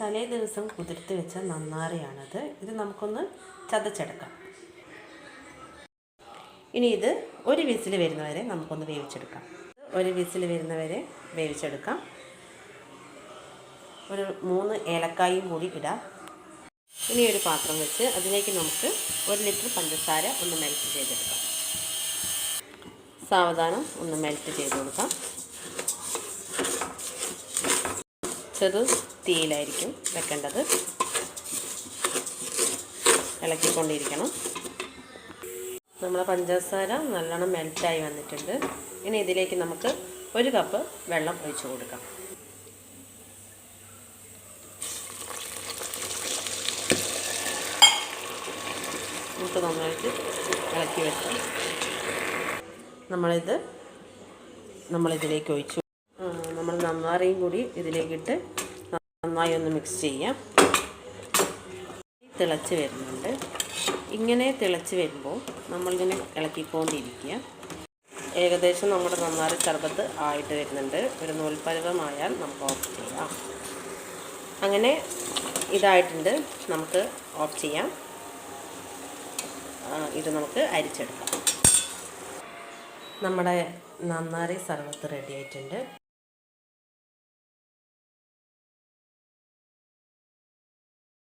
തലേ ദിവസം കുതിർത്ത് വെച്ച നന്നാറിയാണത്. ഇത് നമുക്കൊന്ന് ചതച്ചെടുക്കാം. ഇനി ഇത് ഒരു വിസിൽ വരുന്നവരെ നമുക്കൊന്ന് വേവിച്ചെടുക്കാം. ഒരു വിസിൽ വരുന്നവരെ വേവിച്ചെടുക്കാം. ഒരു മൂന്ന് ഏലക്കായും കൂടി ഇടാം. ഇനി ഒരു പാത്രം വെച്ച് അതിലേക്ക് നമുക്ക് ഒരു ലിറ്റർ പഞ്ചസാര ഒന്ന് മെൽറ്റ് ചെയ്തെടുക്കാം. സാവധാനം ഒന്ന് മെൽറ്റ് ചെയ്ത് കൊടുക്കാം. ചെറു തീയിലായിരിക്കും വെക്കേണ്ടത്. ഇളക്കിക്കൊണ്ടിരിക്കണം. നമ്മളെ പഞ്ചസാര നല്ലോണം മെൽറ്റായി വന്നിട്ടുണ്ട്. ഇനി ഇതിലേക്ക് നമുക്ക് ഒരു കപ്പ് വെള്ളം ഒഴിച്ചു കൊടുക്കാം. നമുക്ക് നന്നായിട്ട് ഇളക്കി വെക്കാം. നമ്മളിത് നമ്മളിതിലേക്ക് ഒഴിച്ചു നന്നാറിയും കൂടി ഇതിലേക്കിട്ട് നന്നായി ഒന്ന് മിക്സ് ചെയ്യാം. തിളച്ച് വരുന്നുണ്ട്. ഇങ്ങനെ തിളച്ച് വരുമ്പോൾ നമ്മളിങ്ങനെ ഇളക്കിക്കൊണ്ടിരിക്കുക. ഏകദേശം നമ്മുടെ നന്നാറി ശർബത്ത് ആയിട്ട് വരുന്നുണ്ട്. ഒരു നൂൽപ്പരുവമായാൽ നമുക്ക് ഓഫ് ചെയ്യാം. അങ്ങനെ ഇതായിട്ടുണ്ട്. നമുക്ക് ഓഫ് ചെയ്യാം. ഇത് നമുക്ക് അരിച്ചെടുക്കാം. നമ്മുടെ നന്നാറി സർവത്ത് റെഡി ആയിട്ടുണ്ട്.